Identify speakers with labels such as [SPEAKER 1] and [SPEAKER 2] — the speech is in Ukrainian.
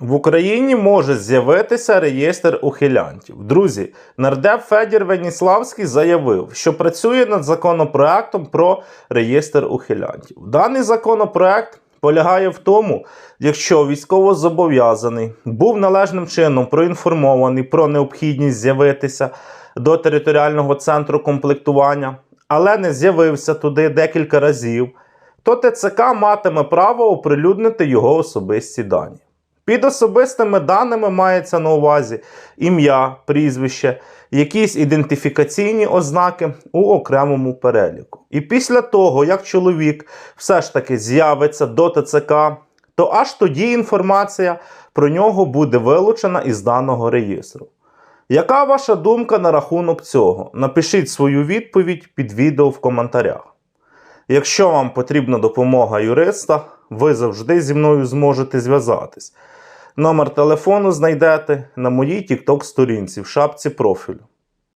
[SPEAKER 1] В Україні може з'явитися реєстр ухилянтів. Друзі, нардеп Федір Веніславський заявив, що працює над законопроектом про реєстр ухилянтів. Даний законопроект полягає в тому, якщо військовозобов'язаний був належним чином проінформований про необхідність з'явитися до територіального центру комплектування, але не з'явився туди декілька разів, то ТЦК матиме право оприлюднити його особисті дані. Під особистими даними мається на увазі ім'я, прізвище, якісь ідентифікаційні ознаки у окремому переліку. І після того, як чоловік все ж таки з'явиться до ТЦК, то аж тоді інформація про нього буде вилучена із даного реєстру. Яка ваша думка на рахунок цього? Напишіть свою відповідь під відео в коментарях. Якщо вам потрібна допомога юриста, ви завжди зі мною зможете зв'язатись. Номер телефону знайдете на моїй TikTok сторінці в шапці профілю.